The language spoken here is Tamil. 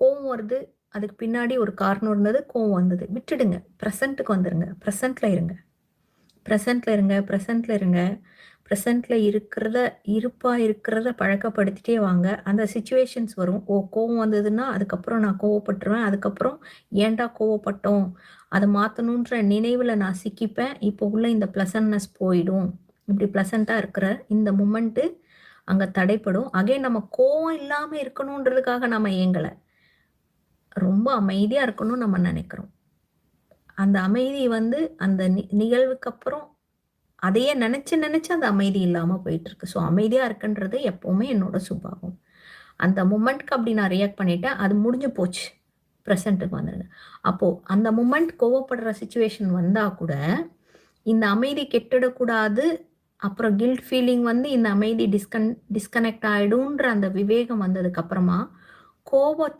கோவம் வருது அதுக்கு பின்னாடி ஒரு காரணம் இருந்தது கோவம் வந்தது. விட்டுடுங்க. ப்ரெசண்ட்டுக்கு வந்துடுங்க ப்ரெசண்ட்டில் இருங்க. ப்ரெசண்ட்டில் இருங்க ப்ரெசண்ட்டில் இருங்க. ப்ரெசண்ட்டில் இருக்கிறத இருப்பாக இருக்கிறத பழக்கப்படுத்திட்டே வாங்க. அந்த சுச்சுவேஷன்ஸ் வரும். ஓ கோவம் வந்ததுன்னா அதுக்கப்புறம் நான் கோவப்பட்டுருவேன். அதுக்கப்புறம் ஏன்டா கோவப்பட்டோம்? அதை மாற்றணுன்ற நினைவில் நான் சிக்கிப்பேன். இப்போ உள்ள இந்த ப்ளசன்னஸ் போயிடும். இப்படி ப்ளசண்ட்டாக இருக்கிற இந்த மூமெண்ட்டு அங்கே தடைப்படும். அகைன் நம்ம கோவம் இல்லாமல் இருக்கணுன்றதுக்காக நம்ம ஏங்கலை ரொம்ப அமைதியாக இருக்கணும்னு நம்ம நினைக்கிறோம். அந்த அமைதி வந்து அந்த நி- நிகழ்வுக்கு அப்புறம் அதையே நினச்சி நினச்சி அந்த அமைதி இல்லாமல் போயிட்டுருக்கு. ஸோ அமைதியாக இருக்குன்றது எப்போவுமே என்னோட சுபாவம். அந்த மூமெண்ட்க்கு அப்படி நான் ரியாக்ட் பண்ணிட்டேன். அது முடிஞ்சு போச்சு. ப்ரெசண்ட்டுக்கு வந்துருங்க அப்போது அந்த மூமெண்ட் கோவப்படுற சுச்சுவேஷன் வந்தால் கூட இந்த அமைதி கெட்டுடக்கூடாது. அப்புறம் கில்ட் ஃபீலிங் வந்து இந்த அமைதி டிஸ்கன் டிஸ்கனெக்ட் ஆகிடும்ன்ற அந்த விவேகம் வந்ததுக்கு அப்புறமா கோபத்து